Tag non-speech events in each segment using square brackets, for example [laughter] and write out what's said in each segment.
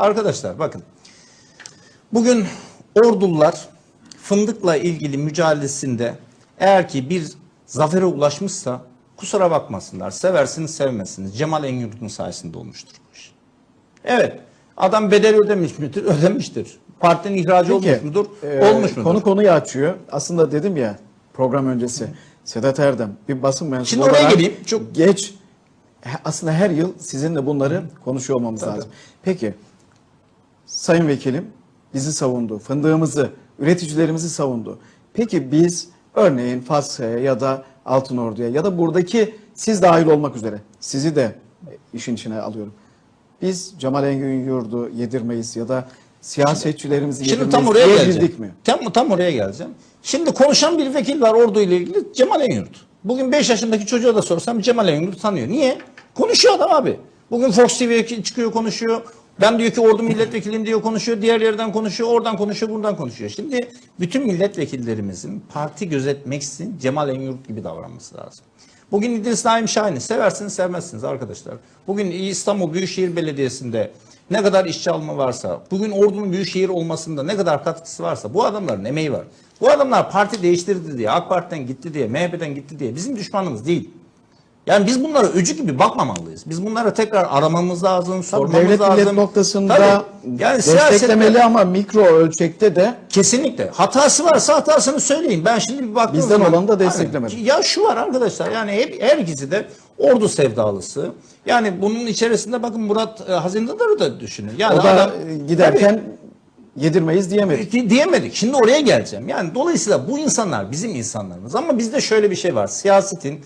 arkadaşlar bakın. Bugün ordular fındıkla ilgili mücadelesinde eğer ki bir zafere ulaşmışsa kusura bakmasınlar. Seversiniz sevmezsiniz. Cemal Engürt'ün sayesinde olmuştur. Evet. Adam bedel ödemiş midir? [laughs] Ödemiştir. Partinin ihracı olmuş Peki, mudur? e, olmuş mudur? Konu konuyu açıyor. Aslında dedim ya program öncesi Sedat Erdem bir basın mensubu Şimdi oraya olarak geleyim. Çok- geç aslında her yıl sizinle bunları konuşuyor olmamız Tabii. lazım. Peki Sayın Vekilim bizi savundu. Fındığımızı, üreticilerimizi savundu. Peki biz örneğin Fasya'ya ya da Altınordu'ya ya da buradaki siz dahil olmak üzere sizi de işin içine alıyorum. Biz Cemal Engin Yurdu yedirmeyiz ya da siyasetçilerimizi Şimdi yedirmeyiz tam oraya geleceğim. mi? Tam, tam oraya geleceğim. Şimdi konuşan bir vekil var ordu ile ilgili Cemal Engürt. Bugün 5 yaşındaki çocuğa da sorsam Cemal Engürt tanıyor. Niye? Konuşuyor adam abi. Bugün Fox TV'ye çıkıyor konuşuyor. Ben diyor ki ordu milletvekiliyim diyor konuşuyor. Diğer yerden konuşuyor. Oradan konuşuyor. Buradan konuşuyor. Şimdi bütün milletvekillerimizin parti gözetmeksizin Cemal Engürt gibi davranması lazım. Bugün İdris Naim Şahin'i seversiniz sevmezsiniz arkadaşlar. Bugün İstanbul Büyükşehir Belediyesi'nde ne kadar işçi alma varsa, bugün ordunun büyükşehir olmasında ne kadar katkısı varsa bu adamların emeği var. Bu adamlar parti değiştirdi diye, AK Parti'den gitti diye, MHP'den gitti diye bizim düşmanımız değil. Yani biz bunlara öcü gibi bakmamalıyız. Biz bunları tekrar aramamız lazım, sormamız Devlet lazım. millet noktasında Tabii. yani desteklemeli ama mikro ölçekte de kesinlikle hatası varsa hatasını söyleyin. Ben şimdi bir baktığım Bizden olanı da desteklemedim. Hani, ya şu var arkadaşlar yani hep her ikisi de ordu sevdalısı. Yani bunun içerisinde bakın Murat e, Hazindar'ı da düşünün. Yani o da adam- giderken yedirmeyiz diyemedik. Di- diyemedik. Şimdi oraya geleceğim. Yani dolayısıyla bu insanlar bizim insanlarımız. Ama bizde şöyle bir şey var. Siyasetin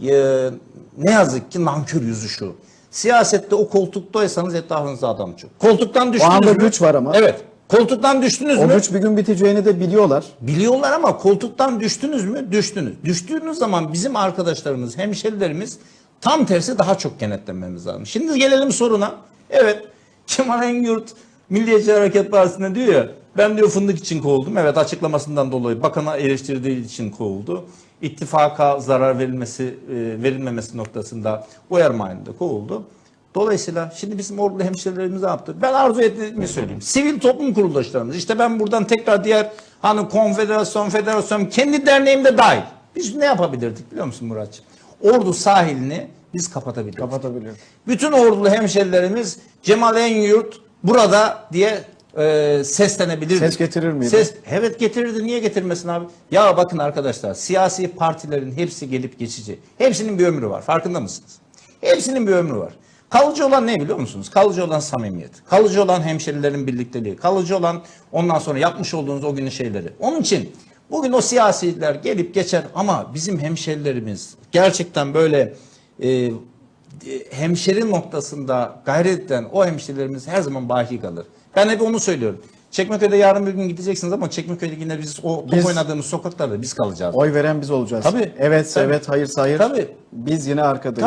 e, ne yazık ki nankör yüzü şu. Siyasette o koltuktaysanız etrafınızda adam çok. Koltuktan düştünüz anda mü? güç var ama. Evet. Koltuktan düştünüz O mü? güç bir gün biteceğini de biliyorlar. Biliyorlar ama koltuktan düştünüz mü? Düştünüz. Düştüğünüz zaman bizim arkadaşlarımız, hemşerilerimiz tam tersi daha çok kenetlenmemiz lazım. Şimdi gelelim soruna. Evet, Kemal Engürt Milliyetçi Hareket Partisi'ne diyor ya, ben diyor fındık için kovuldum. Evet açıklamasından dolayı bakana eleştirdiği için kovuldu. İttifaka zarar verilmesi, e, verilmemesi noktasında uyarmayında kovuldu. Dolayısıyla şimdi bizim ordulu hemşerilerimiz ne yaptı? Ben arzu ettiğimi söyleyeyim. Sivil toplum kuruluşlarımız. İşte ben buradan tekrar diğer hani konfederasyon, federasyon kendi derneğimde dahil. Biz ne yapabilirdik biliyor musun Muratçım? Ordu sahilini biz kapatabilirdik. Kapatabiliyor. Bütün ordulu hemşerilerimiz Cemal Engürt burada diye e, seslenebilirdi. Ses getirir miydi? Ses, evet getirirdi. Niye getirmesin abi? Ya bakın arkadaşlar siyasi partilerin hepsi gelip geçici. Hepsinin bir ömrü var. Farkında mısınız? Hepsinin bir ömrü var. Kalıcı olan ne biliyor musunuz? Kalıcı olan samimiyet. Kalıcı olan hemşerilerin birlikteliği. Kalıcı olan ondan sonra yapmış olduğunuz o günün şeyleri. Onun için bugün o siyasiler gelip geçer ama bizim hemşerilerimiz gerçekten böyle e, hemşeri noktasında gayret eden o hemşerilerimiz her zaman baki kalır. Ben hep onu söylüyorum. Çekmeköy'de yarın bir gün gideceksiniz ama Çekmeköy'de yine biz o top Biz- oynadığımız sokaklarda biz kalacağız. Oy veren biz olacağız. Tabii. Evet, Tabii. evet, hayır, hayır. Tabii. Biz yine arkadayız.